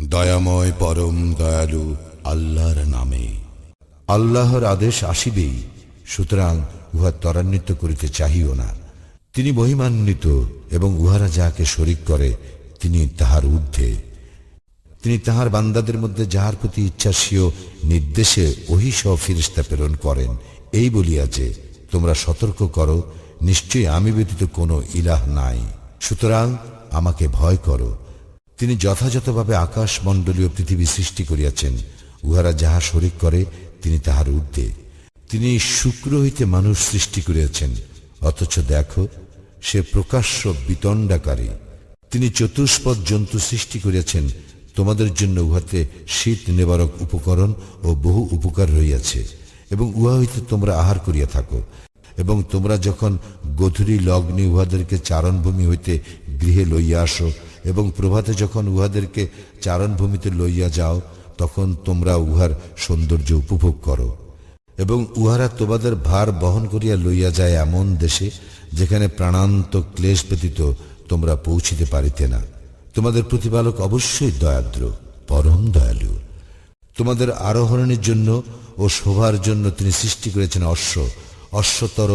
দয়াময় পরম দয়ালু আল্লাহর নামে। আল্লাহর আদেশ আসিবেই, সুতরাং উহা ত্বরান্বিত করিতে চাহিও না। তিনি মহিমান্বিত এবং উহারা যাহাকে শরিক করে, তিনি তাহার ঊর্ধ্বে। তিনি তাহার বান্দাদের মধ্যে যাহার প্রতি ইচ্ছাসীয় নির্দেশে অহিসহ ফিরিস্তা প্রেরণ করেন, এই বলিয়া যে, তোমরা সতর্ক করো, নিশ্চয়ই আমি ব্যতীত কোনো ইলাহ নাই। সুতরাং আমাকে ভয় করো তিনি যথাযথভাবে আকাশ মণ্ডলীয় পৃথিবী সৃষ্টি করিয়াছেন, উহারা যাহা শরিক করে, তিনি তাহার ঊর্ধ্বে। তিনি শুক্র হইতে মানুষ সৃষ্টি করিয়াছেন, অথচ দেখো, সে প্রকাশ্য বিতণ্ডাকারী। তিনি চতুষ্পদ জন্তু সৃষ্টি করিয়াছেন, তোমাদের জন্য উহাতে শীত নিবারক উপকরণ ও বহু উপকার রইয়াছে এবং উহা হইতে তোমরা আহার করিয়া থাকো, এবং তোমরা যখন গধূলি লগ্নে উহাদেরকে চারণভূমি হইতে গৃহে লইয়া আসো এবং প্রভাতে যখন উহাদেরকে চারণভূমিতে লইয়া যাও, তখন তোমরা উহার সৌন্দর্য উপভোগ করো। এবং উহারা তোমাদের ভার বহন করিয়া লইয়া যায় এমন দেশে, যেখানে প্রাণান্ত ক্লেশ ব্যতীত তোমরা পৌঁছিতে পারিতে না। তোমাদের প্রতিপালক অবশ্যই দয়াদ্র, পরম দয়ালু। তোমাদের আরোহণের জন্য ও শোভার জন্য তিনি সৃষ্টি করেছেন অশ্ব। অশ্বতর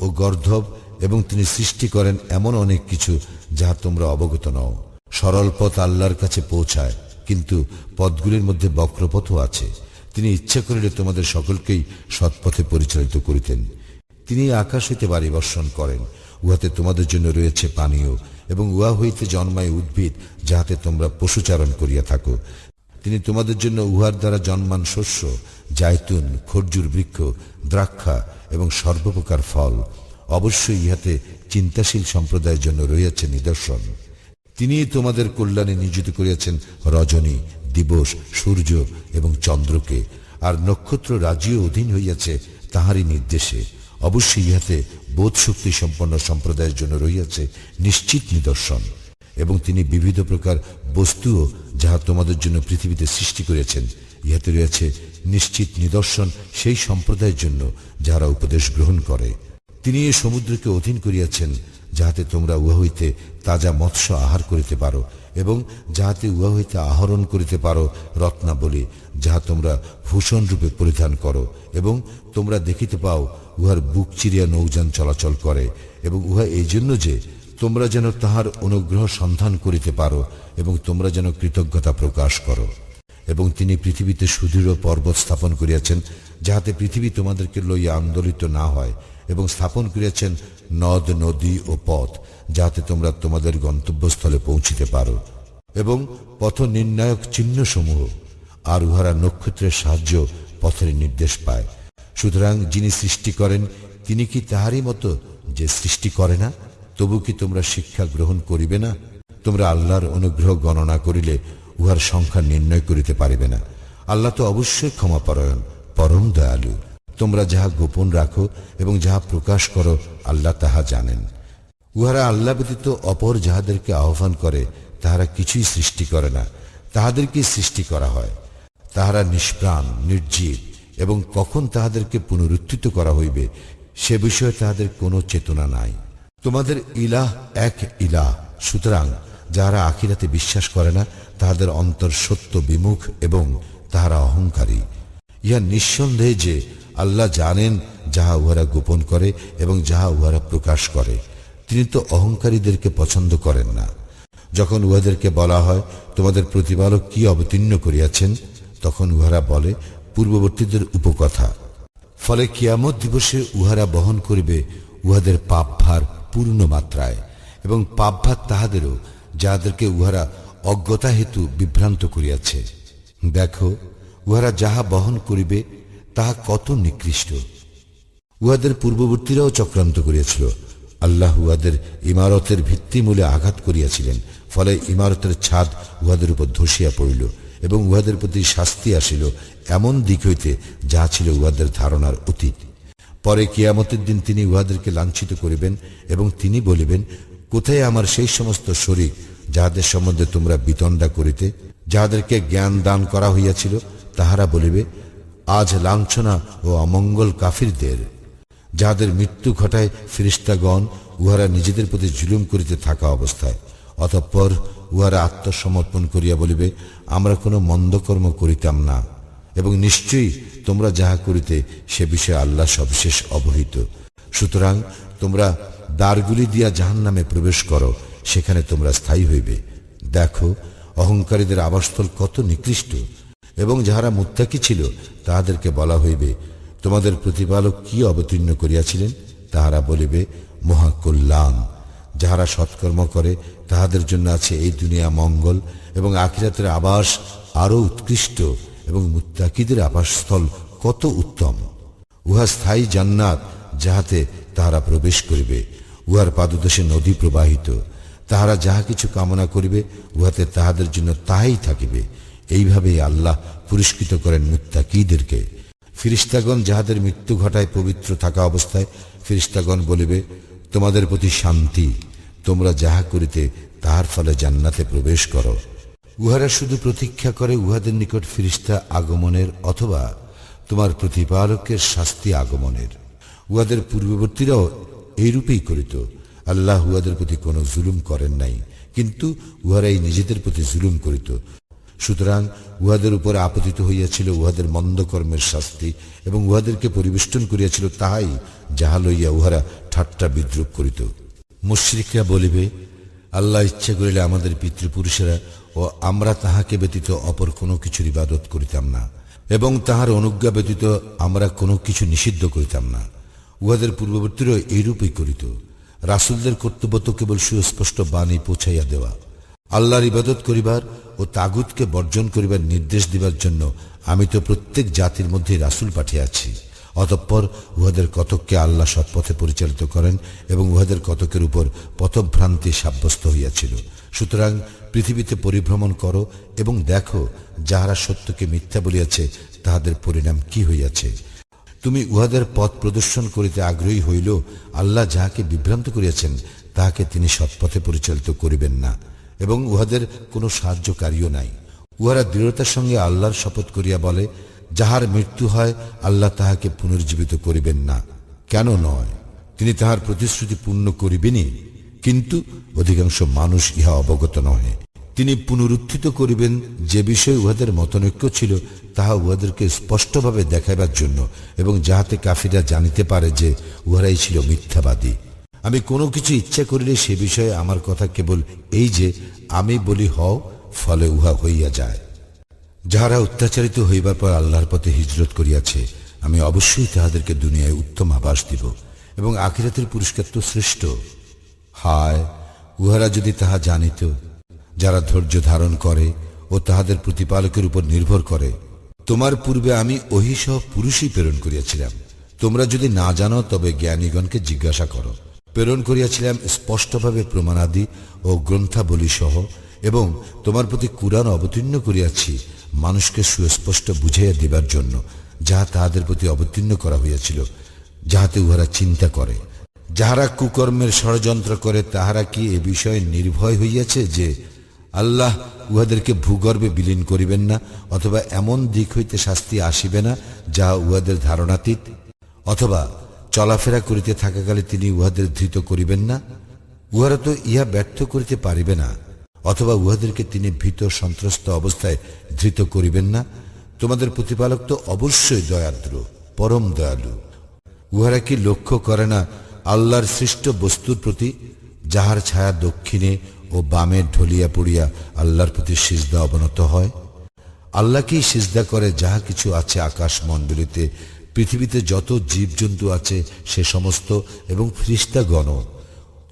ও গর্ধব এবং তিনি সৃষ্টি করেন এমন অনেক কিছু, যাহা তোমরা অবগত নও। সরল পথ আল্লাহর কাছে পৌঁছায়, কিন্তু পথগুলির মধ্যে বক্রপথও আছে। তিনি ইচ্ছা করিলে তোমাদের সকলকেই সৎপথে পরিচালিত করিতেন। তিনি আকাশ হইতে বাড়ি বর্ষণ করেন, উহাতে তোমাদের জন্য রয়েছে পানীয়, এবং উহা হইতে জন্মায় উদ্ভিদ, যাহাতে তোমরা পশুচারণ করিয়া থাকো। তিনি তোমাদের জন্য উহার দ্বারা জন্মান শস্য, জায়তুন, খরজুর বৃক্ষ, দ্রাক্ষা এবং সর্বপ্রকার ফল। অবশ্যই ইহাতে চিন্তাশীল সম্প্রদায়ের জন্য রয়েছে নিদর্শন। তিনি তোমাদের কল্যাণে নিয়োজিত করিয়াছেন। রজনী, দিবস, সূর্য এবং চন্দ্রকে। আর নক্ষত্র রাজিও অধীন হইয়াছে তাহারই নির্দেশে। অবশ্যই ইহাতে বোধ শক্তি সম্পন্ন সম্প্রদায়ের জন্য রহিয়াছে নিশ্চিত নিদর্শন। এবং তিনি বিবিধ প্রকার বস্তুও যাহা তোমাদের জন্য পৃথিবীতে সৃষ্টি করেছেন ইহাতে রয়েছে নিশ্চিত নিদর্শন সেই সম্প্রদায়ের জন্য যাহারা উপদেশ গ্রহণ করে। তিনি এ সমুদ্রকে অধীন করিয়াছেন যাহাতে তোমরা উহা হইতে তাজা মৎস্য আহার করিতে পারো এবং যাহাতে উহা হইতে আহরণ করিতে পারো রত্নাবলী, যাহা তোমরা ভূষণ রূপে পরিধান করো এবং তোমরা দেখিতে পাও উহার বুক চিরিয়া নৌযান চলাচল করে এবং উহা এই জন্য যে তোমরা যেন তাহার অনুগ্রহ সন্ধান করিতে পারো এবং তোমরা যেন কৃতজ্ঞতা প্রকাশ করো। এবং তিনি পৃথিবীতে সুদৃঢ় পর্বত স্থাপন করিয়াছেন, যাহাতে পৃথিবী তোমাদেরকে লইয়া আন্দোলিত না হয় এবং স্থাপন করিয়াছেন নদ, নদী ও পথ যাতে তোমরা তোমাদের গন্তব্যস্থলে পৌঁছিতে পারো। এবং পথ নির্ণায়ক চিহ্নসমূহ, আর উহারা নক্ষত্রের সাহায্য পথের নির্দেশ পায়। সুতরাং যিনি সৃষ্টি করেন, তিনি কি তাহারই মতো যে সৃষ্টি করে না? তবু কি তোমরা শিক্ষা গ্রহণ করিবে না? তোমরা আল্লাহর অনুগ্রহ গণনা করিলে উহার সংখ্যা নির্ণয় করিতে পারিবে না। আল্লাহ তো অবশ্যই ক্ষমাপরায়ণ পরম দয়ালু। তোমরা যাহা গোপন রাখো এবং যাহা প্রকাশ করো, আল্লাহ তাহা জানেন। উহারা আল্লাহ ব্যতীত অপর যাহাদেরকে আহ্বান করে, তাহারা কিছুই সৃষ্টি করে না। তাহাদেরকে সৃষ্টি করা হয়। তাহারা নিষ্প্রাণ, নির্জীব এবং কখন তাহাদেরকে পুনরুত্থিত করা হইবে, সে বিষয়ে তাহাদের কোনো চেতনা নাই। তোমাদের ইলাহ এক ইলাহ, সুতরাং যাহারা আখিরাতে বিশ্বাস করে না, তাহাদের অন্তর সত্য বিমুখ এবং তাহারা অহংকারী। ইহা নিঃসন্দেহে যে আল্লাহ জানেন যাহা উহারা গোপন করে এবং যাহা উহারা প্রকাশ করে। তিনি তো অহংকারীদেরকে পছন্দ করেন না। যখন উহাদেরকে বলা হয়, তোমাদের প্রতিপালক কি অবতীর্ণ করিয়াছেন? তখন উহারা বলে, পূর্ববর্তীদের উপকথা। ফলে কিয়ামত দিবসে উহারা বহন করিবে উহাদের পাপভার পূর্ণ মাত্রায় এবং পাপভার তাহাদেরও, যাহাদেরকে উহারা অজ্ঞতা হেতু বিভ্রান্ত করিয়াছে। দেখো, উহারা যাহা বহন করিবে তাহা কত নিকৃষ্ট। উহাদের পূর্ববর্তীরাও চক্রান্ত করিয়াছিল। আল্লাহ উহাদের ইমারতের ভিত্তিমূলে আঘাত করিয়াছিলেন, ফলে ইমারতের ছাদ উহাদের উপর ধসিয়া পড়িল এবং উহাদের প্রতি শাস্তি আসিল এমন দিক হইতে যা ছিল উহাদের ধারণার অতীত। পরে কিয়ামতের দিন তিনি উহাদেরকে লাঞ্ছিত করিবেন এবং তিনি বলিবেন, কোথায় আমার সেই সমস্ত শরীর যাহাদের সম্বন্ধে তোমরা বিতণ্ডা করিতে, যাহাদেরকে জ্ঞান দান করা হইয়াছিল? তাহারা বলিবে আজ লাঞ্ছনা ও অমঙ্গল কাফিরদের। যাহাদের মৃত্যু ঘটায় ফিরিস্তাগণ, উহারা নিজেদের প্রতি জুলুম করিতে থাকা অবস্থায়। অতঃপর উহারা আত্মসমর্পণ করিয়া বলিবে, আমরা কোনো মন্দকর্ম করিতাম না। এবং নিশ্চয়ই তোমরা যাহা করিতে সে বিষয়ে আল্লাহ সবিশেষ অবহিত। সুতরাং তোমরা দ্বারগুলি দিয়া জাহান নামে প্রবেশ করো, সেখানে তোমরা স্থায়ী হইবে। দেখো, অহংকারীদের আবাসস্থল কত নিকৃষ্ট। এবং যাহারা মুত্তাকি ছিল, তাহাদেরকে বলা হইবে, তোমাদের প্রতিপালক কি অবতীর্ণ করিয়াছিলেন? তাহারা বলিবে মহাকল্যাণ যাহারা সৎকর্ম করে, তাহাদের জন্য আছে এই দুনিয়া মঙ্গল এবং আখিরাতের আবাস আরও উৎকৃষ্ট এবং মুত্তাকিদের আবাসস্থল কত উত্তম। উহা স্থায়ী জান্নাত যাহাতে তাহারা প্রবেশ করিবে, উহার পাদদেশে নদী প্রবাহিত। তাহারা যাহা কিছু কামনা করিবে, উহাতে তাহাদের জন্য তাহাই থাকিবে। এইভাবেই আল্লাহ পুরস্কৃত করেন মুত্তাকিদেরকে। ফিরিস্তাগণ যাহাদের মৃত্যু ঘটায় পবিত্র থাকা অবস্থায়, ফিরিস্তাগণ বলিবে, তোমাদের প্রতি শান্তি, তোমরা যাহা করিতে তাহার ফলে জান্নাতে প্রবেশ করো। উহারা শুধু প্রতীক্ষা করে উহাদের নিকট ফিরিস্তা আগমনের অথবা তোমার প্রতিপালকের শাস্তি আগমনের। উহাদের পূর্ববর্তীরাও এইরূপেই করিত। আল্লাহ উহাদের প্রতি কোনো জুলুম করেন নাই, কিন্তু উহারাই নিজেদের প্রতি জুলুম করিত। সুতরাং উহাদের উপর আপতিত হইয়াছিল উহাদের মন্দকর্মের শাস্তি এবং উহাদেরকে পরিবেষ্টন করিয়াছিল তাহাই যাহা লইয়া উহারা ঠাট্টা বিদ্রুপ করিত। মুশ্রিকরা বলিবে, আল্লাহ ইচ্ছা করিলে আমাদের পিতৃপুরুষেরা ও আমরা তাহাকে ব্যতীত অপর কোনো কিছুর ইবাদত করিতাম না এবং তাহার অনুজ্ঞা ব্যতীত আমরা কোনো কিছু নিষিদ্ধ করিতাম না। উহাদের পূর্ববর্তীরাও এইরূপই করিত। রাসুলদের কর্তব্য তো কেবল সুস্পষ্ট বাণী পৌঁছাইয়া দেওয়া। আল্লাহর ইবাদত করিবার ও তাগুতকে বর্জন করিবার নির্দেশ দিবার জন্য আমি তো প্রত্যেক জাতির মধ্যে রাসুল পাঠিয়াছি। অতঃপর উহাদের কতককে আল্লাহ সৎপথে পরিচালিত করেন এবং উহাদের কতকের উপর পথভ্রান্তি সাব্যস্ত হইয়াছিল। সুতরাং পৃথিবীতে পরিভ্রমণ করো এবং দেখো যাহারা সত্যকে মিথ্যা বলিয়াছে, তাহাদের পরিণাম কি হইয়াছে। তুমি উহাদের পথ প্রদর্শন করিতে আগ্রহী হইল আল্লাহ যাহাকে বিভ্রান্ত করিয়াছেন, তাহাকে তিনি সৎপথে পরিচালিত করিবেন না। এবং উহাদের কোনো সাহায্যকারীও নাই। উহারা দৃঢ়তার সঙ্গে আল্লাহর শপথ করিয়া বলে, যাহার মৃত্যু হয়, আল্লাহ তাহাকে পুনর্জীবিত করিবেন না। কেন নয়? তিনি তাহার প্রতিশ্রুতি পূর্ণ করিবেনই, কিন্তু অধিকাংশ মানুষ ইহা অবগত নহে। তিনি পুনরুত্থিত করিবেন যে বিষয়ে উহাদের মতনৈক্য ছিল, তাহা উহাদেরকে স্পষ্টভাবে দেখাইবার জন্য, এবং যাহাতে কাফিরা জানিতে পারে যে উহারাই ছিল মিথ্যাবাদী। আমি কোনো কিছু ইচ্ছা করিলে সে বিষয়ে আমার কথা কেবল এই যে, আমি বলি হও, ফলে উহা হইয়া যায়। যাহারা অত্যাচারিত হইবার পর আল্লাহর পথে হিজরত করিয়াছে, আমি অবশ্যই তাহাদেরকে দুনিয়ায় উত্তম আবাস দিব এবং আখিরাতের পুরস্কার তো শ্রেষ্ঠ। হায়, উহারা যদি তাহা জানিত, যারা ধৈর্য ধারণ করে ও তাহাদের প্রতিপালকের উপর নির্ভর করে, তোমার পূর্বে আমি ওহিসহ পুরুষই প্রেরণ করিয়াছিলাম। তোমরা যদি না জানো, তবে জ্ঞানীগণকে জিজ্ঞাসা করো। প্রেরণ করিয়াছিলাম স্পষ্টভাবে প্রমাণাদি ও গ্রন্থাবলী সহ এবং তোমার প্রতি কুরআন অবতীর্ণ করিয়াছি মানুষকে সুস্পষ্ট বুঝাইয়া দিবার জন্য, যাহা তাহাদের প্রতি অবতীর্ণ করা হইয়াছিল, যাহাতে উহারা চিন্তা করে। যাহারা কুকর্মের ষড়যন্ত্র করে, তাহারা কি এ বিষয়ে নির্ভয় হইয়াছে যে আল্লাহ উহাদেরকে ভূগর্ভে বিলীন করিবেন না, অথবা এমন দিক হইতে শাস্তি আসিবে না যাহা উহাদের ধারণাতীত? অথবা চলাফেরা করিতে থাকাকালে তিনি উহাদের ধৃত করিবেন না। উহারা তো ইহা ব্যর্থ করিতে পারিবে না, অথবা উহাদেরকে তিনি ভীত সন্ত্রস্ত অবস্থায় ধৃত করিবেন না। তোমাদের প্রতিপালক তো অবশ্যই দয়াদ্র, পরম দয়ালু। উহারা কি লক্ষ্য করে না আল্লাহর সৃষ্ট বস্তুর প্রতি, যাহার ছায়া দক্ষিণে ও বামে ঢলিয়া পড়িয়া আল্লাহর প্রতি সিজদা অবনত হয়? আল্লাহকেই সিজদা করে যাহা কিছু আছে আকাশ মণ্ডলীতে পৃথিবীতে যত জীবজন্তু আছে, সে সমস্ত এবং ফ্রিস্তাগণ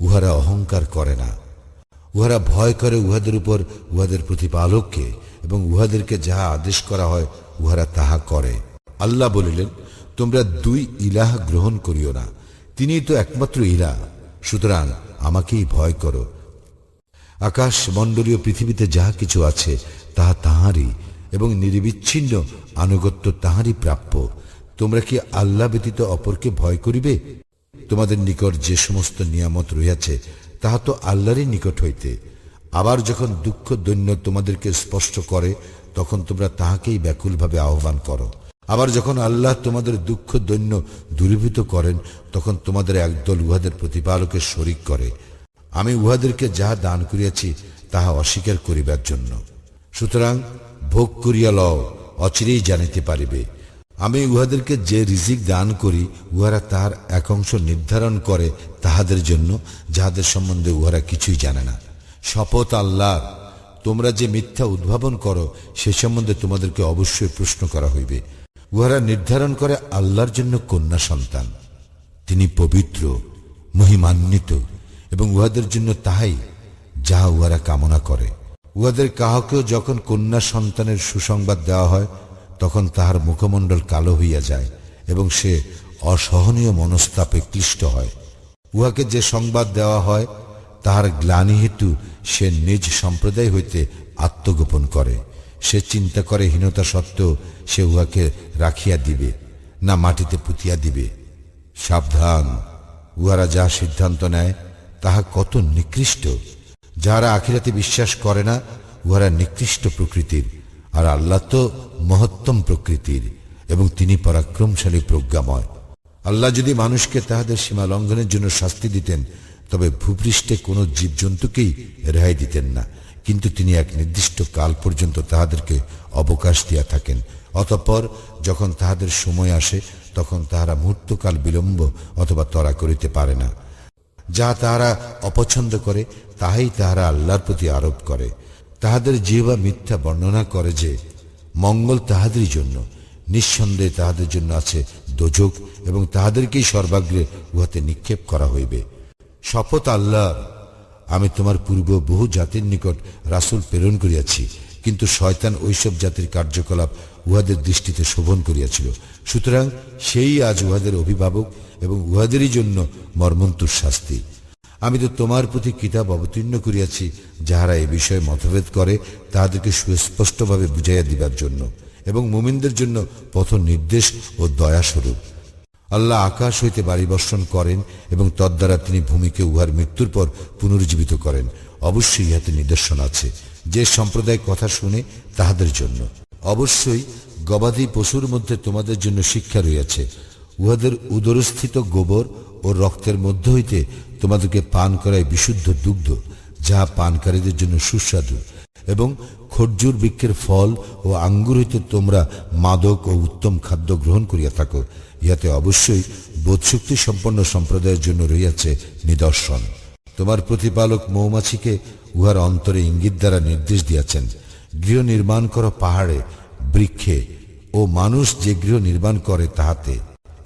উহারা অহংকার করে না। উহারা ভয় করে উহাদের উপর, উহাদের প্রতিপালককে এবং উহাদেরকে যাহা আদেশ করা হয়, উহারা তাহা করে। আল্লাহ বলিলেন, তোমরা দুই ইলাহ গ্রহণ করিও না। তিনিই তো একমাত্র ইলা সুতরাং আমাকেই ভয় করো। আকাশ মণ্ডলীয় পৃথিবীতে যাহা কিছু আছে, তাহা তাহারই এবং নির্বিচ্ছিন্ন আনুগত্য তাহারই প্রাপ্য। তোমরা কি আল্লাহ ব্যতীত অপরকে ভয় করিবে? তোমাদের নিকট যে সমস্ত নিয়ামত রহিয়াছে, তাহা তো আল্লাহরই নিকট হইতে। আবার যখন দুঃখ দৈন্য তোমাদেরকে স্পষ্ট করে, তখন তোমরা তাহাকেই ব্যাকুলভাবে আহ্বান করো। আবার যখন আল্লাহ তোমাদের দুঃখ দৈন্য দূরীভূত করেন, তখন তোমাদের একদল উহাদের প্রতিপালকের শরিক করে। আমি উহাদেরকে যাহা দান করিয়াছি, তাহা অস্বীকার করিবার জন্য। সুতরাং ভোগ করিয়া লও, অচিরেই জানিতে পারিবে। আমি উহাদেরকে যে রিজিক দান করি, উহারা তাহার এক অংশ নির্ধারণ করে তাহাদের জন্য, যাহাদের সম্বন্ধে উহারা কিছুই জানে না। শপথ আল্লাহ তোমরা যে মিথ্যা উদ্ভাবন করো, সে সম্বন্ধে তোমাদেরকে অবশ্যই প্রশ্ন করা হইবে। উহারা নির্ধারণ করে আল্লাহর জন্য কন্যা সন্তান। তিনি পবিত্র, মহিমান্বিত, এবং উহাদের জন্য তাহাই যাহা উহারা কামনা করে। উহাদের কাহকেও যখন কন্যা সন্তানের সুসংবাদ দেওয়া হয় তখন তাহার মুখমণ্ডল কালো হইয়া যায় এবং সে অসহনীয় মনস্তাপে ক্লিষ্ট হয়। উহাকে যে সংবাদ দেওয়া হয়, তাহার গ্লানি হেতু সে নিজ সম্প্রদায় হইতে আত্মগোপন করে। সে চিন্তা করে হীনতা সত্ত্বেও সে উহাকে রাখিয়া দিবে, না মাটিতে পুঁতিয়া দিবে। সাবধান, উহারা যা সিদ্ধান্ত নেয়, তাহা কত নিকৃষ্ট। যাহারা আখিরাতে বিশ্বাস করে না, উহারা নিকৃষ্ট প্রকৃতির। আর আল্লাহ তো মহত্তম প্রকৃতির এবং তিনি পরাক্রমশালী প্রজ্ঞাময়। আল্লাহ যদি মানুষকে তাহাদের সীমা লঙ্ঘনের জন্য শাস্তি দিতেন, তবে ভূপৃষ্ঠে কোনো জীবজন্তুকেই রেহাই দিতেন না। কিন্তু তিনি এক নির্দিষ্ট কাল পর্যন্ত তাহাদেরকে অবকাশ দিয়া থাকেন। অতঃপর যখন তাহাদের সময় আসে, তখন তাহারা মুহূর্তকাল বিলম্ব অথবা তরা করিতে পারে না। যা তাহারা অপছন্দ করে, তাহাই তাহারা আল্লাহর প্রতি আরোপ করে। তাহাদের জিহবা মিথ্যা বর্ণনা করে যে, মঙ্গল তাহাদেরই জন্য, নিঃসন্দেহে তাহাদের জন্য আছে দোজক এবং তাহাদেরকেই সর্বাগ্রে উহাতে নিক্ষেপ করা হইবে। শপথ আল্লাহ আমি তোমার পূর্ব বহু জাতির নিকট রাসূল প্রেরণ করিয়াছি, কিন্তু শয়তান ওইসব জাতির কার্যকলাপ উহাদের দৃষ্টিতে শোভন করিয়াছিল। সুতরাং সেই আজ উহাদের অভিভাবক এবং উহাদেরই জন্য মর্মন্তুর শাস্তি। আমি তো তোমার প্রতি কিতাব অবতীর্ণ করিয়াছি, যাহারা এ বিষয়ে মতভেদ করে, তাহাদেরকে সুস্পষ্টভাবে বুঝাইয়া দিবার জন্য এবং মুমিনদের জন্য পথ নির্দেশ ও দয়াস্বরূপ। আল্লাহ আকাশ হইতে বাড়ি বর্ষণ করেন এবং তদ্বারা তিনি ভূমিকে উহার মৃত্যুর পর পুনরুজ্জীবিত করেন। অবশ্যই ইহাতে নিদর্শন আছে। যে সম্প্রদায় কথা শুনে তাহাদের জন্য। অবশ্যই গবাদি পশুর মধ্যে তোমাদের জন্য শিক্ষা রইয়াছে উহাদের উদরস্থিত গোবর ও রক্তের মধ্য হইতে তোমাদেরকে পান করায় বিশুদ্ধ দুগ্ধ যাহা পানকারীদের জন্য সুস্বাদু। এবং খরজুর বৃক্ষের ফল ও আঙ্গুর হইতে তোমরা মাদক ও উত্তম খাদ্য গ্রহণ করিয়া থাকো। ইহাতে অবশ্যই বোধশক্তি সম্পন্ন সম্প্রদায়ের জন্য রইয়াছে নিদর্শন। তোমার প্রতিপালক মৌমাছিকে উহার অন্তরে ইঙ্গিত দ্বারা নির্দেশ দিয়াছেন, গৃহ নির্মাণ করো পাহাড়ে, বৃক্ষে, ও মানুষ যে গৃহ নির্মাণ করে তাহাতে।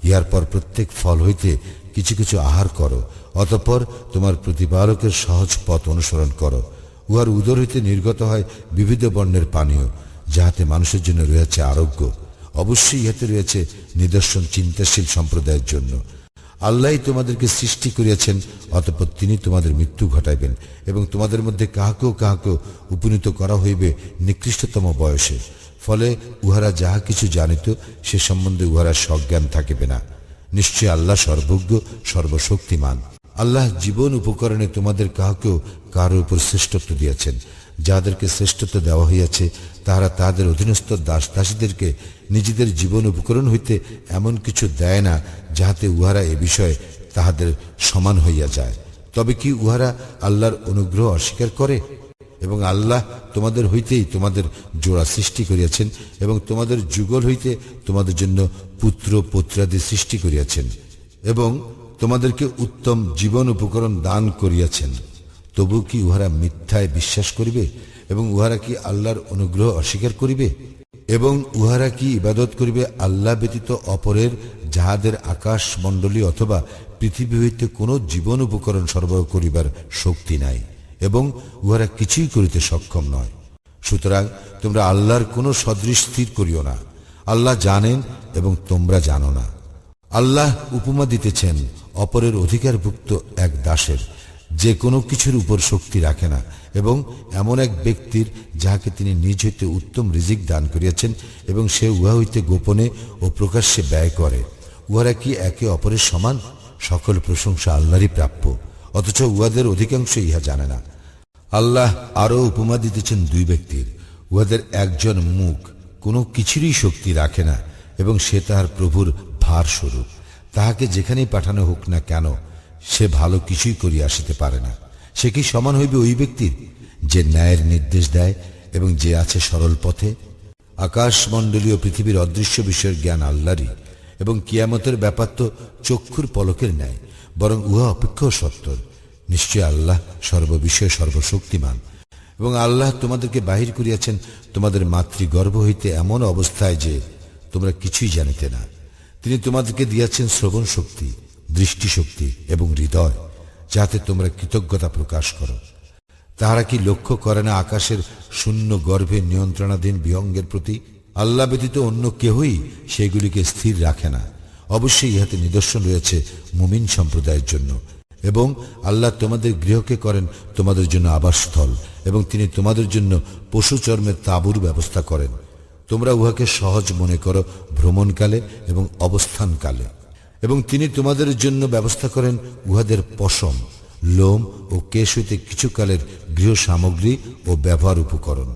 ইহার পর প্রত্যেক ফল হইতে কিছু কিছু আহার করো অতঃপর তোমার প্রতিপালকের সহজ পথ অনুসরণ করো। উহার উদর হইতে নির্গত হয় বিবিধ বর্ণের পানীয়, যাহাতে মানুষের জন্য রয়েছে আরোগ্য। অবশ্যই ইহাতে রয়েছে নিদর্শন চিন্তাশীল সম্প্রদায়ের জন্য। আল্লাহ তোমাদেরকে সৃষ্টি করিয়াছেন, অতঃপর তিনি তোমাদের মৃত্যু ঘটাইবেন এবং তোমাদের মধ্যে কাহাকেও কাহাকেও উপনীত করা হইবে নিকৃষ্টতম বয়সে। ফলে উহারা যাহা কিছু জানিত, সে সম্বন্ধে উহারা সজ্ঞান থাকিবে না। নিশ্চয় আল্লাহ সর্বজ্ঞ, সর্বশক্তিমান। আল্লাহ জীবন উপকরণে তোমাদের কাহাকেও কারও উপর শ্রেষ্ঠত্ব দিয়েছেন। যাদেরকে শ্রেষ্ঠত্ব দেওয়া হইয়াছে, তাহারা তাহাদের অধীনস্থ দাস দাসীদেরকে নিজেদের জীবন উপকরণ হইতে এমন কিছু দেয় না, যাহাতে উহারা এ বিষয়ে তাহাদের সমান হইয়া যায়। তবে কি উহারা আল্লাহর অনুগ্রহ অস্বীকার করে? এবং আল্লাহ তোমাদের হইতেই তোমাদের জোড়া সৃষ্টি করিয়াছেন, এবং তোমাদের যুগল হইতে তোমাদের জন্য পুত্র পুত্রাদি সৃষ্টি করিয়াছেন। এবং তোমাদেরকে উত্তম জীবন উপকরণ দান করিয়াছেন। তবু কি উহারা মিথ্যায় বিশ্বাস করিবে এবং উহারা কি আল্লাহর অনুগ্রহ অস্বীকার করিবে? এবং উহারা কি ইবাদত করিবে আল্লাহ ব্যতীত অপরের, যাহাদের আকাশ মণ্ডলী অথবা পৃথিবী হইতে কোনো জীবন উপকরণ সরবরাহ করিবার শক্তি নাই এবং উহারা কিছুই করিতে সক্ষম নয়। সুতরাং তোমরা আল্লাহর কোনো সদৃশ স্থির করিও না। আল্লাহ জানেন এবং তোমরা জানো না। আল্লাহ উপমা দিতেছেন অপরের অধিকারভুক্ত এক দাসের যে কোনো কিছুর উপর শক্তি রাখে না এবং এমন এক ব্যক্তির যাহাকে তিনি নিজ হইতে উত্তম রিজিক দান করিয়াছেন এবং সে উহা হইতে গোপনে ও প্রকাশ্যে ব্যয় করে, উহারা কি একে অপরের সমান? সকল প্রশংসা আল্লাহরই প্রাপ্য, অথচ উহাদের অধিকাংশ ইহা জানে না। আল্লাহ আরও উপমা দিতেছেন দুই ব্যক্তির, উহাদের একজন মুখ কোনো কিছুরই শক্তি রাখে না এবং সে তাহার প্রভুর ভার স্বরূপ। তাহাকে যেখানেই পাঠানো হোক না কেন, সে ভালো কিছুই করিয়া আসিতে পারে না। সে কি সমান হইবে ওই ব্যক্তির? যে ন্যায়ের নির্দেশ দেয় এবং যে আছে সরল পথে? আকাশমণ্ডলীয় পৃথিবীর অদৃশ্য বিষয়ের জ্ঞান আল্লাহরই এবং কিয়ামতের ব্যাপার তো চক্ষুর পলকের ন্যায়, বরং উহা অপেক্ষাও সত্তর। নিশ্চয় আল্লাহ সর্ববিষয়ে সর্বশক্তিমান, এবং আল্লাহ তোমাদেরকে বাহির করিয়াছেন তোমাদের মাতৃগর্ভ হইতে এমন অবস্থায় যে তোমরা কিছুই জানিতে না। তিনি তোমাদেরকে দিয়াছেন শ্রবণ শক্তি দৃষ্টিশক্তি এবং হৃদয়, যাতে তোমরা কৃতজ্ঞতা প্রকাশ করো। তাহারা কি লক্ষ্য করে না আকাশের শূন্য গর্ভে নিয়ন্ত্রণাধীন বিহঙ্গের প্রতি আল্লাহ ব্যতীত অন্য কেহই সেগুলিকে স্থির রাখে না? অবশ্যই ইহাতে নিদর্শন রয়েছে মুমিন সম্প্রদায়ের জন্য। এবং আল্লাহ তোমাদের গৃহকে করেন তোমাদের জন্য আবাসস্থল এবং তিনি তোমাদের জন্য পশু চর্মের তাঁবুর ব্যবস্থা করেন। তোমরা উহাকে সহজ মনে করো ভ্রমণকালে এবং অবস্থানকালে। এবং তিনি তোমাদের জন্য ব্যবস্থা করেন উহাদের পশম, লোম ও কেশ হইতে কিছু কালের গৃহ সামগ্রী ও ব্যবহার উপকরণ।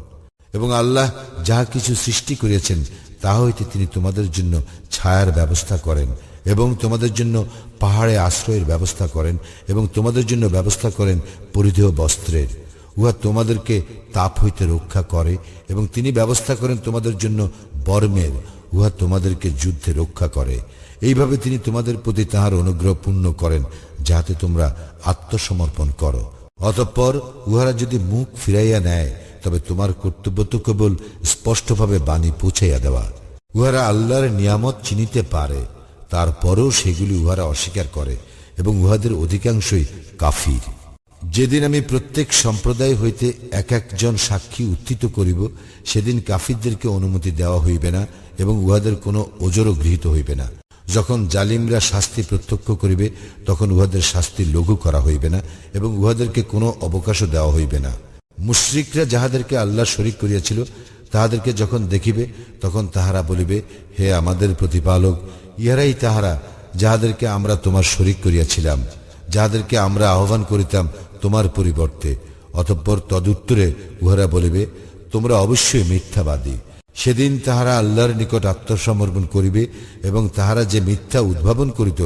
এবং আল্লাহ যাহা কিছু সৃষ্টি করিয়াছেন তাহা হইতে তিনি তোমাদের জন্য ছায়ার ব্যবস্থা করেন এবং তোমাদের জন্য পাহাড়ে আশ্রয়ের ব্যবস্থা করেন এবং তোমাদের জন্য ব্যবস্থা করেন পরিধেয় বস্ত্রের। উহা তোমাদেরকে তাপ হইতে রক্ষা করে এবং তিনি ব্যবস্থা করেন তোমাদের জন্য বর্মের, উহা তোমাদেরকে যুদ্ধে রক্ষা করে। এইভাবে তিনি তোমাদের প্রতি তাহার অনুগ্রহ পূর্ণ করেন, যাহাতে তোমরা আত্মসমর্পণ করো। অতঃপর উহারা যদি মুখ ফিরাইয়া নেয়, তবে তোমার কর্তব্য তো কেবল স্পষ্টভাবে বাণী পৌঁছাইয়া দেওয়া। উহারা আল্লাহর নিয়ামত চিনিতে পারে, তারপরেও সেগুলি উহারা অস্বীকার করে এবং উহাদের অধিকাংশই কাফির। যেদিন আমি প্রত্যেক সম্প্রদায় হইতে এক একজন সাক্ষী উত্থিত করিব, সেদিন কাফিরদেরকে অনুমতি দেওয়া হইবে না এবং উহাদের কোনো ওজরও গৃহীত হইবে না। যখন জালিমরা শাস্তি প্রত্যক্ষ করিবে, তখন উহাদের শাস্তি লঘু করা হইবে না এবং উহাদেরকে কোনো অবকাশও দেওয়া হইবে না। মুশরিকরা যাহাদেরকে আল্লাহ শরিক করিয়াছিল, তাহাদেরকে যখন দেখিবে, তখন তাহারা বলিবে, হে আমাদের প্রতিপালক, ইহারাই তাহারা যাহাদেরকে আমরা তোমার শরিক করিয়াছিলাম, যাহাদেরকে আমরা আহ্বান করিতাম তোমার পরিবর্তে, অতঃপর তদুত্তরে উহারা বলিবে, তোমরা অবশ্যই মিথ্যাবাদী। সেদিন তাহারা আল্লাহর নিকট আত্মসমর্পণ করিবে এবং তাহারা যে মিথ্যা উদ্ভাবন করিত,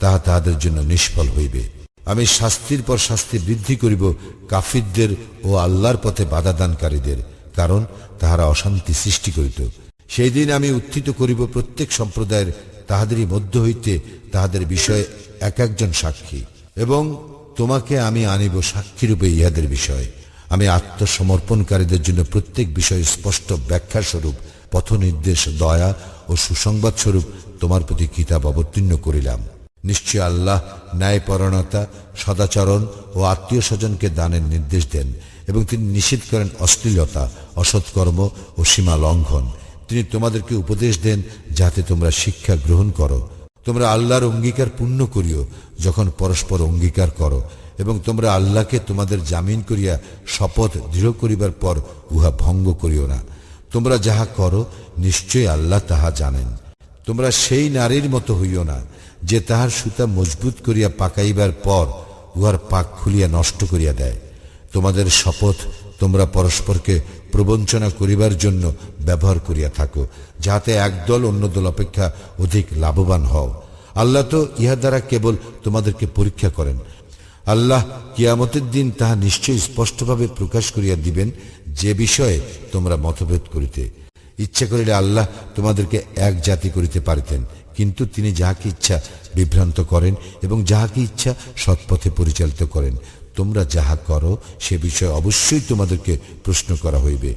তাহা তাহাদের জন্য নিষ্ফল হইবে। আমি শাস্তির পর শাস্তি বৃদ্ধি করিব কাফিরদের ও আল্লাহর পথে বাধাদানকারীদের, কারণ তাহারা অশান্তি সৃষ্টি করিত। সেই দিন আমি উত্থিত করিব প্রত্যেক সম্প্রদায়ের, তাহাদেরই মধ্য হইতে তাহাদের বিষয়ে এক একজন সাক্ষী। এবং তোমাকে আমি আনিব সাক্ষীরূপে ইহাদের বিষয়। আমি আত্মসমর্পণকারীদের জন্য প্রত্যেক বিষয়ে স্পষ্ট ব্যাখ্যা স্বরূপ পথ নির্দেশ দয়া ও সুসংবাদ স্বরূপ তোমার প্রতি কিতাব অবতীর্ণ করিলাম। নিশ্চয় আল্লাহ ন্যায়পরণতা সদাচরণ ও আত্মীয় স্বজনকে দানের নির্দেশ দেন এবং তিনি নিষেধ করেন অশ্লীলতা, অসৎকর্ম ও সীমা লঙ্ঘন। তিনি তোমাদেরকে উপদেশ দেন যাতে তোমরা শিক্ষা গ্রহণ করো। তোমরা আল্লাহর অঙ্গীকার পূর্ণ করিও যখন পরস্পর অঙ্গীকার করো, এবং তোমরা আল্লাহকে তোমাদের জামিন করিয়া শপথ দৃঢ় করিবার পর উহা ভঙ্গ করিও না। তোমরা যাহা করো, নিশ্চয়ই আল্লাহ তাহা জানেন। তোমরা সেই নারীর মতো হইও না, যে তাহার সুতা মজবুত করিয়া পাকাইবার পর উহার পাক খুলিয়া নষ্ট করিয়া দেয়। তোমাদের শপথ তোমরা পরস্পরকে প্রবঞ্চনা করিবার জন্য ব্যবহার করিয়া থাকো যাতে একদল অন্য দল অপেক্ষা অধিক লাভবান হও। আল্লাহ তো ইহা দ্বারা কেবল তোমাদেরকে পরীক্ষা করেন। আল্লাহ কিয়ামতের দিন তাহা নিশ্চয়ই স্পষ্টভাবে প্রকাশ করিয়া দিবেন যে বিষয়ে তোমরা মতভেদ করিতে। ইচ্ছা করিলে আল্লাহ তোমাদেরকে এক জাতি করিতে পারিতেন, কিন্তু তিনি যাহাকে ইচ্ছা বিভ্রান্ত করেন এবং যাহাকে ইচ্ছা সৎপথে পরিচালিত করেন। তোমরা যাহা করো, সে বিষয়ে অবশ্যই তোমাদেরকে প্রশ্ন করা হইবে।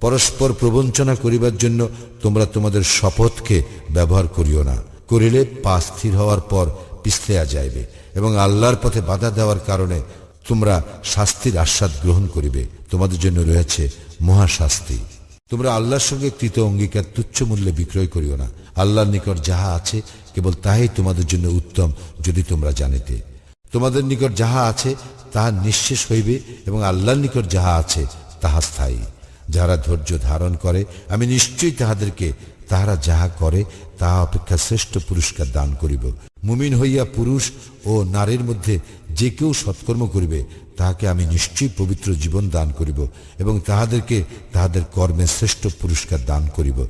পরস্পর প্রবঞ্চনা করিবার জন্য তোমরা তোমাদের শপথকে ব্যবহার করিও না। করিলে পা স্থির হওয়ার পর পিছলেয়া যাইবে এবং আল্লাহর পথে বাধা দেওয়ার কারণে তোমরা শাস্তির আস্বাদ গ্রহণ করিবে। তোমাদের জন্য রয়েছে মহাশাস্তি। তোমরা আল্লাহর সঙ্গে কৃত অঙ্গীকার তুচ্ছ মূল্যে বিক্রয় করিও না। আল্লাহর নিকট যাহা আছে, কেবল তাহাই তোমাদের জন্য উত্তম যদি তোমরা জানিতে। তোমাদের নিকট যাহা আছে, তাহা নিঃশেষ হইবে এবং আল্লাহর নিকট যাহা আছে, তাহা স্থায়ী। যারা ধৈর্য ধারণ করে, আমি নিশ্চয়ই তাহাদেরকে, তাহারা যাহা করে, তাহা অপেক্ষা শ্রেষ্ঠ পুরস্কার দান করিব। মুমিন হইয়া পুরুষ ও নারীর মধ্যে যে কেউ সৎকর্ম করিবে, তাহাকে আমি নিশ্চয়ই পবিত্র জীবন দান করিব এবং তাহাদেরকে তাহাদের কর্মে শ্রেষ্ঠ পুরস্কার দান করিব।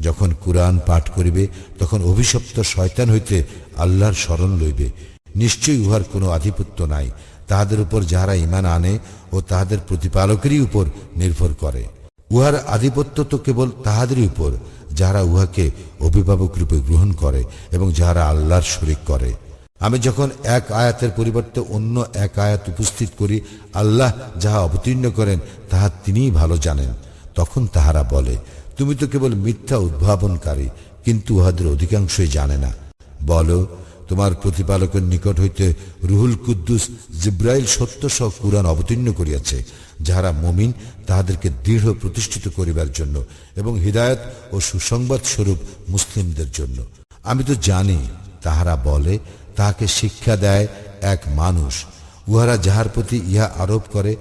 যখন কুরআন পাঠ করিবে, তখন অভিশপ্ত শয়তান হইতে আল্লাহর স্মরণ লইবে। নিশ্চয়ই উহার কোনো আধিপত্য নাই। তাহাদের উপর যাহারা ইমান আনে ও তাহাদের প্রতিপালকেরই উপর নির্ভর করে। উহার আধিপত্য তো কেবল তাহাদেরই উপর, যাহারা উহাকে অভিভাবক রূপে গ্রহণ করে এবং যাহারা আল্লাহর শরিক করে। আমি যখন এক আয়াতের পরিবর্তে অন্য এক আয়াত উপস্থিত করি, আল্লাহ যাহা অবতীর্ণ করেন, তাহা তিনিই ভালো জানেন। তখন তাহারা বলে, তুমি তো কেবল মিথ্যা উদ্ভাবনকারী, কিন্তু উহাদের অধিকাংশই জানে না। বলো তোমার প্রতিপালকের নিকট হইতে রুহুল কুদ্দুস জিব্রাইল সত্য সহ কুরআন অবতীর্ণ করিয়াছে, যাহারা মমিন, তাহাদেরকে দৃঢ় প্রতিষ্ঠিত করিবার জন্য এবং হৃদায়ত ও সুসংবাদ স্বরূপ মুসলিমদের জন্য। আমি তো জানি, তাহারা বলে, তাহাকে শিক্ষা দেয় এক মানুষ। উহারা যাহার প্রতি ইহা আরোপ করে,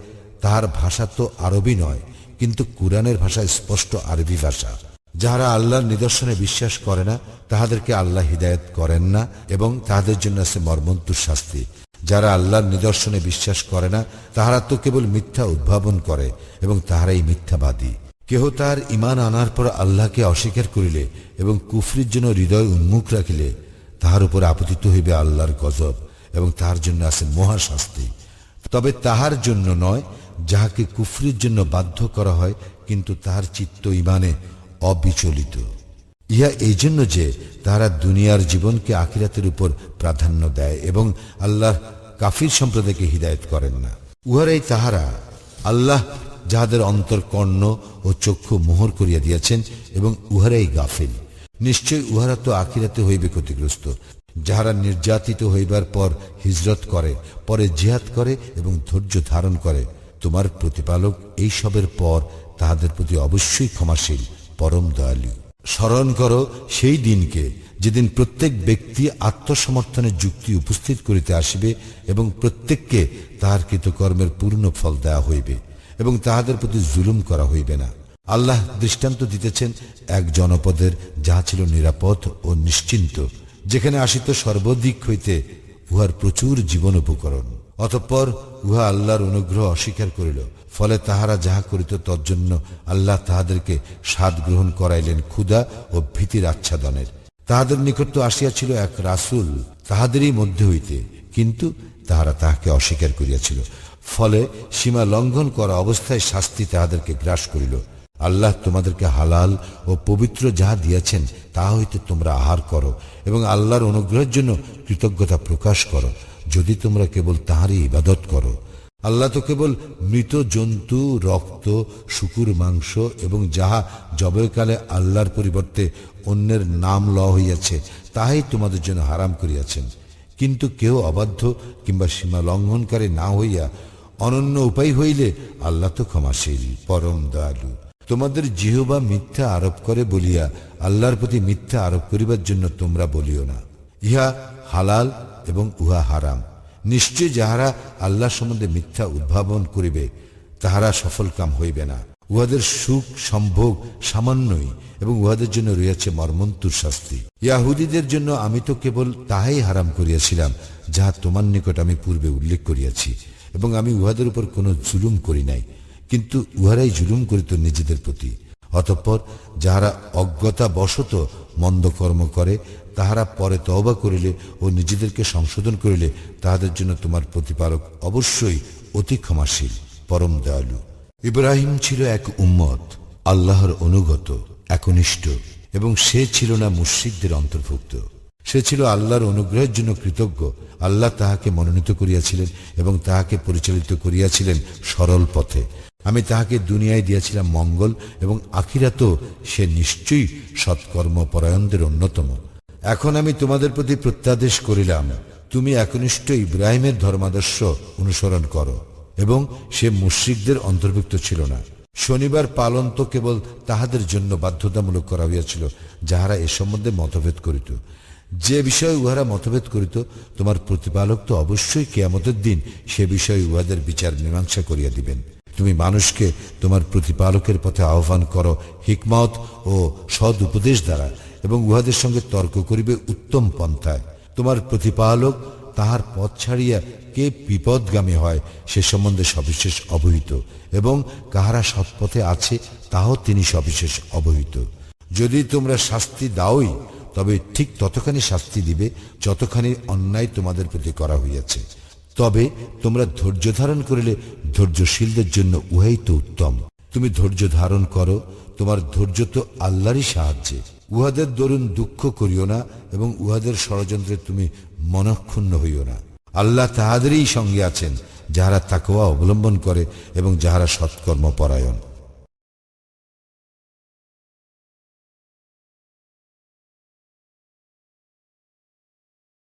তাহার ভাষা তো আরবি নয়, কিন্তু কুরআনের ভাষা স্পষ্ট আরবি ভাষা। যাহারা আল্লাহর নিদর্শনে বিশ্বাস করে না, তাহাদেরকে আল্লাহ হিদায়ত করেন না এবং তাহাদের জন্য আছে মর্মন্তুর শাস্তি। যারা আল্লাহর নিদর্শনে বিশ্বাস করে না, তাহারা তো কেবল মিথ্যা উদ্ভাবন করে এবং তাহারাই মিথ্যাবাদী। কেহ তার ইমান আনার পর আল্লাহকে অস্বীকার করিলে এবং কুফরির জন্য হৃদয় উন্মুখ রাখিলে, তাহার উপর আপতিত হইবে আল্লাহর গজব এবং তাহার জন্য আছে মহাশাস্তি। তবে তাহার জন্য নয়, যাহাকে কুফরির জন্য বাধ্য করা হয়, কিন্তু তাহার চিত্ত ইমানে অবিচলিত। ইহা এই জন্য যে তাহারা দুনিয়ার জীবনকে আখিরাতের উপর প্রাধান্য দেয় এবং আল্লাহ কাফির সম্প্রদায়কে হিদায়ত করেন না। উহারাই তাহারা আল্লাহ যাহাদের অন্তর কর্ণ ও চক্ষু মোহর করিয়া দিয়াছেন এবং উহারাই গাফিল। নিশ্চয় উহারা তো আখিরাতে হইবে ক্ষতিগ্রস্ত, যাহারা নির্যাতিত হইবার পর হিজরত করে, পরে জিহাদ করে এবং ধৈর্য ধারণ করে। তোমার প্রতিপালক এই সবের পর তাহাদের প্রতি অবশ্যই ক্ষমাশীল। পরম দয়ালু। স্মরণ করো, সেই দিনকে যেদিন প্রত্যেক ব্যক্তি আত্মসমর্থনের যুক্তি উপস্থিত করিতে আসিবে এবং প্রত্যেককে তাহার কৃতকর্মের পূর্ণ ফল দেওয়া হইবে এবং তাহাদের প্রতি জুলুম করা হইবে না। আল্লাহ দৃষ্টান্ত দিতেছেন এক জনপদের, যাহা ছিল নিরাপদ ও নিশ্চিন্ত, যেখানে আসিত সর্বদিক হইতে উহার প্রচুর জীবন উপকরণ। অতঃপর উহা আল্লাহর অনুগ্রহ অস্বীকার করিল, ফলে তাহারা যাহা করিত তজ্জন্য আল্লাহ তাহাদেরকে স্বাদ গ্রহণ করাইলেন ক্ষুধা ও ভীতির আচ্ছাদনের। তাহাদের নিকট তো আসিয়াছিল এক রাসুল তাহাদেরই মধ্যে হইতে, কিন্তু তাহারা তাহাকে অস্বীকার করিয়াছিল, ফলে সীমা লঙ্ঘন করা অবস্থায় শাস্তি তাহাদেরকে গ্রাস করিল। আল্লাহ তোমাদেরকে হালাল ও পবিত্র যাহা দিয়াছেন, তাহা হইতে তোমরা আহার করো এবং আল্লাহর অনুগ্রহের জন্য কৃতজ্ঞতা প্রকাশ করো। যদি তোমরা কেবল তাহারই ইবাদত করো, আল্লাহ তো কেবল মৃত জন্তু, রক্ত, শুকুর মাংস এবং যাহা জবয়কালে আল্লাহর পরিবর্তে অন্যের নাম ল হইয়াছে, তাহাই তোমাদের জন্য হারাম করিয়াছেন। কিন্তু কেউ অবাধ্য কিংবা সীমা লঙ্ঘনকারী না হইয়া অনন্য উপায় হইলে আল্লাহ তো ক্ষমাশীল, পরম দয়ালু। তোমাদের জিহবা মিথ্যা আরোপ করে বলিয়া আল্লাহর প্রতি মিথ্যা আরোপ করিবার জন্য তোমরা বলিও না। ইহা হালাল এবং উহা হারাম। নিশ্চয় যাহারা আল্লাহ সম্বন্ধে মিথ্যা উদ্ভাবন করিবে, তাহারা সফল কাম হইবে না। উহাদের সুখ, সম্ভোগ সামান্যই এবং উহাদের জন্য রয়েছে মর্মন্তুর শাস্তি। ইয়াহুদীদের জন্য আমি তো কেবল তাহাই হারাম করিয়াছিলাম, যাহা তোমার নিকট আমি পূর্বে উল্লেখ করিয়াছি এবং আমি উহাদের উপর কোনো জুলুম করি নাই। কিন্তু উহারাই জুলুম করিত নিজেদের প্রতি। অতঃপর যাহারা অজ্ঞতা বশত মন্দ কর্ম করে তাহারা পরে তওবা করিলে ও নিজেদেরকে সংশোধন করিলে তাহাদের জন্য তোমার প্রতিপালক অবশ্যই অতি ক্ষমাশীল, পরম দয়ালু। ইব্রাহিম ছিল এক উম্মত, আল্লাহর অনুগত, একনিষ্ঠ, এবং সে ছিল না মুশ্রিকদের অন্তর্ভুক্ত। সে ছিল আল্লাহর অনুগ্রহের জন্য কৃতজ্ঞ, আল্লাহ তাহাকে মনোনীত করিয়াছিলেন এবং তাহাকে পরিচালিত করিয়াছিলেন সরল পথে। আমি তাহাকে দুনিয়ায় দিয়াছিলাম মঙ্গল এবং আখিরাতেও সে নিশ্চয়ই সৎকর্ম পরায়ণদের অন্যতম। এখন আমি তোমাদের প্রতি প্রত্যাদেশ করিলাম, তুমি একনিষ্ঠ ইব্রাহিমের ধর্মাদর্শ অনুসরণ করো, এবং সে মুশ্রিকদের অন্তর্ভুক্ত ছিল না। শনিবার পালন তো কেবল তাহাদের জন্য বাধ্যতামূলক করা হইয়াছিল, যাহারা এ সম্বন্ধে মতভেদ করিত। যে বিষয়ে উহারা মতভেদ করিত, তোমার প্রতিপালক তো অবশ্যই কেয়ামতের দিন সে বিষয়ে উহাদের বিচার মীমাংসা করিয়া দিবেন। তুমি মানুষকে তোমার প্রতিপালকের পথে আহ্বান করো, হিকমত ও সদ উপদেশ দ্বারা এবং উহাদের সঙ্গে তর্ক করিবে উত্তম পন্থায়। তোমার প্রতিপালক তাহার পথ ছাড়িয়া কে বিপদগামী হয়, সে সম্বন্ধে সবিশেষ অবহিত, এবং কাহারা সৎপথে আছে তাও তিনি সবিশেষ অবহিত। যদি তোমরা শাস্তি দাওই, তবে ঠিক ততখানি শাস্তি দিবে, যতখানি অন্যায় তোমাদের প্রতি করা হইয়াছে। তবে তোমরা ধৈর্য ধারণ করিলে ধৈর্যশীলদের জন্য উহাই তো উত্তম। তুমি ধৈর্য ধারণ করো, তোমার ধৈর্য তো আল্লাহরই সাহায্যে। উহাদের দরুন দুঃখ করিও না এবং উহাদের ষড়যন্ত্রে তুমি মনক্ষুণ্ণ হইও না। আল্লাহ তাহাদেরই সঙ্গে আছেন, যাহারা তাকোয়া অবলম্বন করে এবং যাহারা সৎকর্ম পরায়ণ।